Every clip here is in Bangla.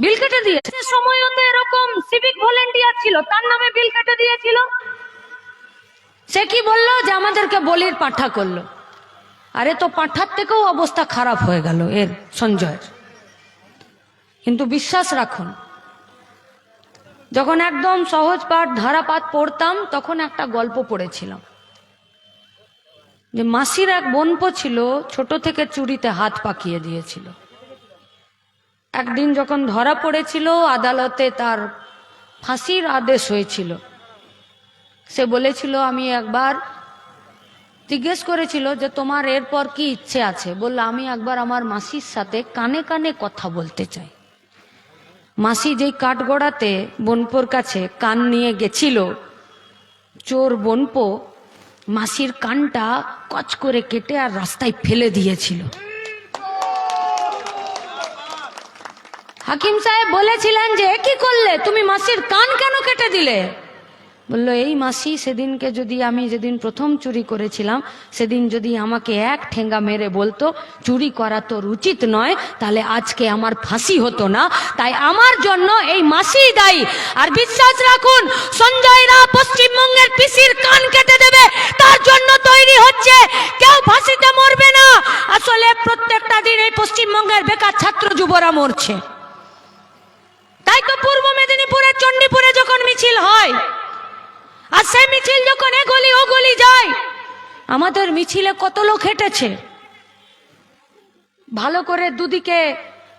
বিল কেটে দিয়েছে। সময়ও তো এরকম সিভিক ভলেন্টিয়ার ছিল তার নামে বিল কেটে দিয়েছিল। সে কি বলল? যে আমাদেরকে বলির পাঠা করল। আরে তো পাঠার থেকেও অবস্থা খারাপ হয়ে গেল এর সঞ্জয়ের। কিন্তু বিশ্বাস রাখুন যখন একদম সহজ পাঠ ধারাপাত পড়তাম তখন একটা গল্প পড়েছিলাম। যে মাসির এক বোনপ ছিল ছোট থেকে চুরিতে হাত পাকিয়ে দিয়েছিল। একদিন যখন ধরা পড়েছিল, আদালতে তার ফাঁসির আদেশ হয়েছিল। সে বলেছিল, আমি একবার জিজ্ঞেস করেছিল যে তোমার এরপর কি ইচ্ছে আছে? বলল, আমি একবার আমার মাসির সাথে কানে কানে কথা বলতে চাই। মাসি যেই কাঠগড়াতে বনপোর কাছে কান নিয়ে গেছিল, চোর বনপো মাসির কানটা কচ করে কেটে আর রাস্তায় ফেলে দিয়েছিল। হাকিম সাহেব বলেছিলেন যে কি করলে? তুমি মাসির কান কেন কেটে দিলে? বলল, এই মাসি সেদিনকে যদি আমি যেদিন প্রথম চুরি করেছিলাম, সেদিন যদি আমাকে এক ঠেঙ্গা মেরে বলতো, চুরি করা তোর উচিত নয়, তাহলে আজকে আমার ফাঁসি হতো না। তাই আমার জন্য এই মাসি দায়ী। আর বিশ্বাস রাখুন, সঞ্জয়রা পশ্চিমবঙ্গের পিসির কান কেটে দেবে। তার জন্য তৈরি হচ্ছে, কেউ ফাঁসিতে মরবে না। আসলে প্রত্যেকটা দিন এই পশ্চিমবঙ্গের বেকার ছাত্র যুবরা মরছে তাই তো পূর্ব মেদিনীপুরের চণ্ডীপুরে যখন মিছিল হয়। আর সেই মিছিল যখন এ গলি ও গলি যায়, আমাদের মিছিলে কত লোক হেঁটেছে? ভালো করে দুদিকে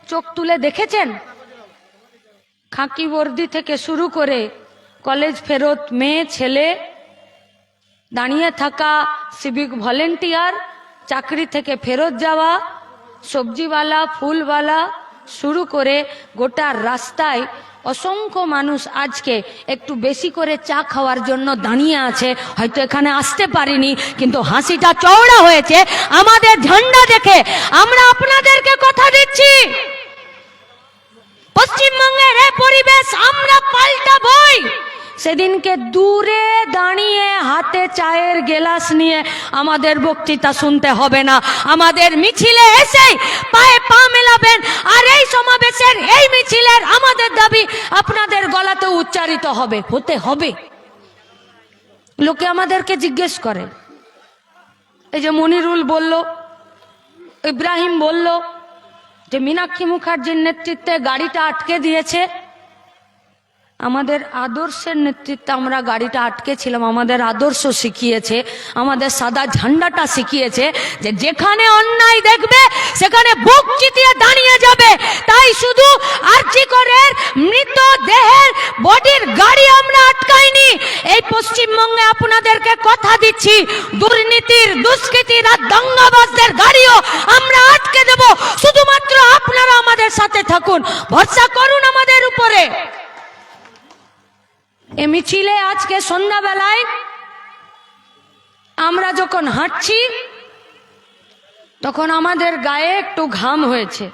চোখ তুলে দেখেছেন? খাঁকি বর্দি থেকে শুরু করে কলেজ ফেরত মেয়ে, ছেলে, দাঁড়িয়ে থাকা সিভিক ভলেন্টিয়ার, চাকরি থেকে ফেরত যাওয়া, সবজিওয়ালা, ফুলওয়ালা, শুরু করে গোটা রাস্তায় অসংখ্য মানুষ আজকে একটু বেশি করে চা খাওয়ার জন্য দাঁড়িয়ে আছে। হয়তো এখানে আসতে পারিনি, কিন্তু হাসিটা চওড়া হয়েছে। আমাদের ঝান্ডা দেখে আমরা আপনাদেরকে কথা দিচ্ছি। পশ্চিমবঙ্গের পরিবেশ আমরা পাল্টাবই। সেদিনকে দূরে দাঁড়িয়ে হাতে চায়ের গেলাস নিয়ে আমাদের বক্তৃতা শুনতে হবে না। আমাদের মিছিলে এসেই পায়ে পা মেলাবেন আর এই সমাবেশের এই মিছিলের আমাদের দাবি আপনাদের গলাতে উচ্চারিত হবে, হতে হবে। লোকে আমাদেরকে জিজ্ঞেস করে। এই যে মনিরুল বলল, ইব্রাহিম বলল যে, মীনাক্ষী মুখার্জির নেতৃত্বে গাড়িটা আটকে দিয়েছে। আমাদের আদর্শের নেতৃত্বে আমরা গাড়িটা আটকে ছিলাম আমাদের আদর্শ শিখিয়েছে, আমাদের সাদা ঝান্ডাটা শিখিয়েছে যে যেখানে অন্যায় দেখবে, সেখানে বুক চিতিয়ে দাঁড়িয়ে যাবে। তাই শুধু আর্জি করের মৃতদেহের বডির গাড়ি আমরা আটকাইনি। এই পশ্চিমবঙ্গে আপনাদেরকে কথা দিচ্ছি, দুর্নীতির, দুষ্কৃতির আর দাঙ্গাবাজদের গাড়িও আমরা আটকে দেব। শুধুমাত্র আপনারা আমাদের সাথে থাকুন, ভরসা করুন আমাদের উপরে। এ মিছিলে আজকে সন্ধ্যাবেলায় আমরা যখন হাঁটছি, তখন আমাদের গায়ে একটু ঘাম হয়েছে।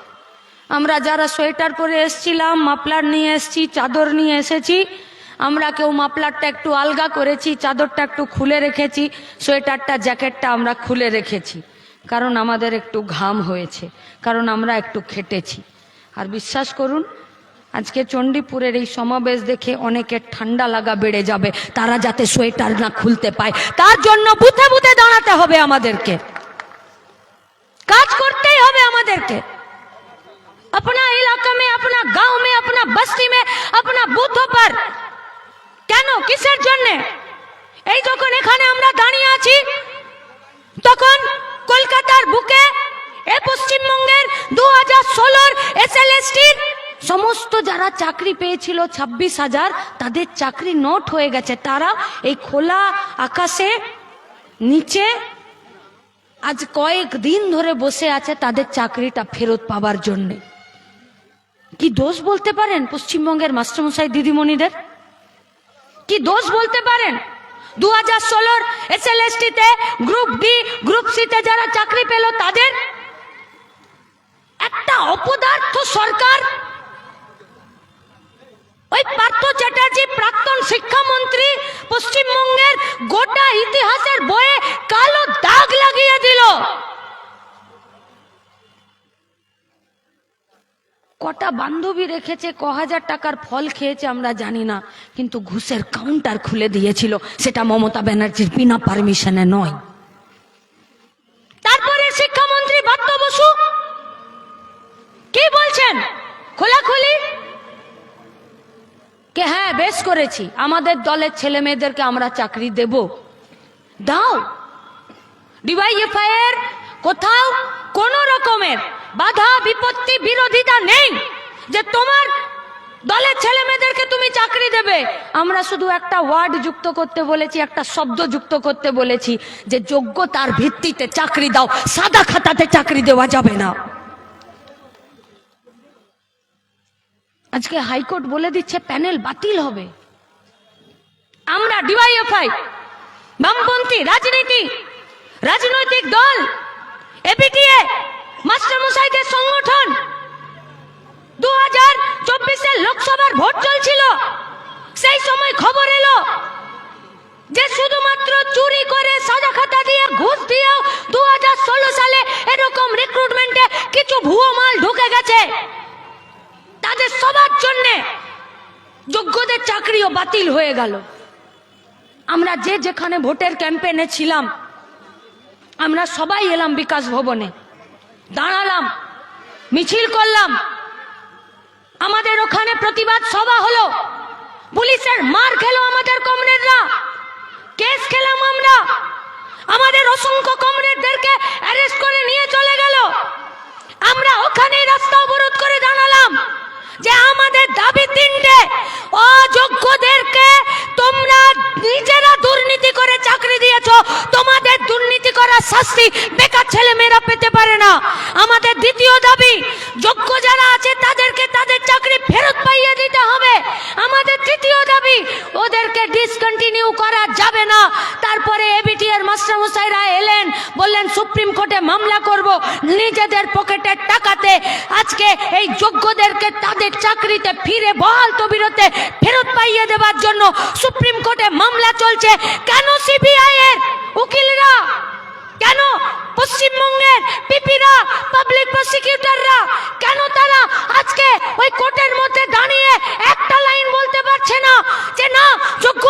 আমরা যারা সোয়েটার পরে এসছিলাম মাপলার নিয়ে এসছি, চাদর নিয়ে এসেছি, আমরা কেউ মাপলারটা একটু আলগা করেছি, চাদরটা একটু খুলে রেখেছি, সোয়েটারটা, জ্যাকেটটা আমরা খুলে রেখেছি। কারণ আমাদের একটু ঘাম হয়েছে, কারণ আমরা একটু খেটেছি। আর বিশ্বাস করুন আজকে চণ্ডীপুরের এই সমাবেশ দেখে অনেকের ঠান্ডা লাগা বেড়ে যাবে তারা যাতে সোয়েটার না খুলতে পায় তার জন্য বুথে বুথে দাঁড়াতে হবে আমাদেরকে কাজ করতেই হবে আমাদেরকে अपना इलाका में अपना गांव में अपना बस्ती में अपना बूथों पर কেন কিসের জন্য এই যখন এখানে আমরা দাঁড়িয়ে আছি তখন কলকাতার বুকে এ পশ্চিমবঙ্গের দু হাজার ষোলোর এসএলএসটির সমস্ত যারা চাকরি পেয়েছিল ছাব্বিশ হাজার, তাদের চাকরি নট হয়ে গেছে। তারা এই খোলা আকাশে, নিচে আজ কয়েক দিন ধরে বসে আছে তাদের চাকরিটা ফেরত পাবার জন্যে। কি দোষ বলতে পারেন পশ্চিমবঙ্গের মাস্টারমশাই দিদিমণিদের? কি দোষ বলতে পারেন? দু হাজার ষোলোর এস এল এস টিতে গ্রুপ ডি, গ্রুপ সিতে যারা চাকরি পেল তাদের? একটা অপদার্থ সরকার ওই পার্থ চ্যাটার্জি, প্রাক্তন শিক্ষামন্ত্রী, পশ্চিমবঙ্গের গোটা ইতিহাসের বইয়ে কালো দাগ লাগিয়ে দিল। কটা বান্ধবী রেখেছে, ক হাজার টাকার ফল খেয়েছে আমরা জানি না, কিন্তু ঘুষের কাউন্টার খুলে দিয়েছিল। সেটা মমতা ব্যানার্জির বিনা পারমিশনে নয় তারপরে শিক্ষামন্ত্রী বাত্য বসু কি বলছেন খোলাখুলি কে হ্যাঁ বেশ করেছি। আমাদের দলের ছেলে মেয়েদেরকে আমরা চাকরি দেব। দাও। ডিওয়াইএফআই এর কোথাও কোন রকমের বাধা, বিপত্তি, বিরোধিতা নেই যে তোমার দলের ছেলে মেয়েদেরকে তুমি চাকরি দেবে। আমরা শুধু একটা ওয়ার্ড যুক্ত করতে বলেছি, একটা শব্দ যুক্ত করতে বলেছি যে যোগ্যতার ভিত্তিতে চাকরি দাও। সাদা খাতাতে চাকরি দেওয়া যাবে না। আজকে হাইকোর্ট বলে দিচ্ছে প্যানেল বাতিল হবে। আমরা ডিওয়াইএফআই, বামপন্থী রাজনীতি, রাজনৈতিক দল, এপিটিএ মাস্টারমশাইদের সংগঠন দু হাজার চব্বিশের লোকসভার ভোট চলছিল। সেই সময় খবর এলো যে শুধুমাত্র চুরি করে সাজা খাতা দিয়ে ঘুষ দিয়েও দু হাজার ষোলো সালে এরকম রিক্রুটমেন্টে কিছু ভুয়ো মাল ঢুকে গেছে তাদের সবার জন্যে যোগ্যদের চাকরিও বাতিল হয়ে গেল। আমরা যে যেখানে ভোটের ক্যাম্পেনে ছিলাম আমরা সবাই এলাম বিকাশ ভবনে। দাঁড়ালাম, মিছিল করলাম। আমাদের ওখানে প্রতিবাদ সভা হলো। পুলিশের মার খেলো আমাদের কমরেডরা। কেস খেলাম আমরা। আমাদের অসংখ্য কমরেডদেরকে অ্যারেস্ট করে নিয়ে চলে গেল আমরা ওখানে রাস্তা অবরোধ করে দাঁড়ালাম যে আমাদের দাবি তিনটে, অযোগ্যদেরকে তোমরা নিজেরা দুর্নীতি করে চাকরি দিয়েছ, তোমাদের দুর্নীতি করার শাস্তি বেকার ছেলে মেয়েরা পেতে পারে না। আমাদের দ্বিতীয় দাবি, যোগ্য যারা আছে তাদেরকে তাদের চাকরি ফেরত পাইয়ে দিতে হবে আমাদের তৃতীয় দাবি ওদেরকে ডিসকন্টিনিউ করা যাবে না তারপরে এবিটি এর মাস্টারমশাইরা এলেন বললেন সুপ্রিম কোর্টে মামলা করব নিজেদের পকেটের টাকাতে আজকে এই যোগ্যদেরকে তাদের চাকরিতে ফিরে বহাল তবিরতে ফেরত পাইয়ে দেওয়ার জন্য সুপ্রিম কোর্টে মামলা চলছে। কেন সিবিআই এর উকিলরা? কেন পশ্চিমবঙ্গের পিপিরা পাবলিক প্রসিকিউটররা কেন তারা আজকে ওই কোর্টের মধ্যে দাঁড়িয়ে একটা লাইন বলতে পারছে না যে না, যোগ্য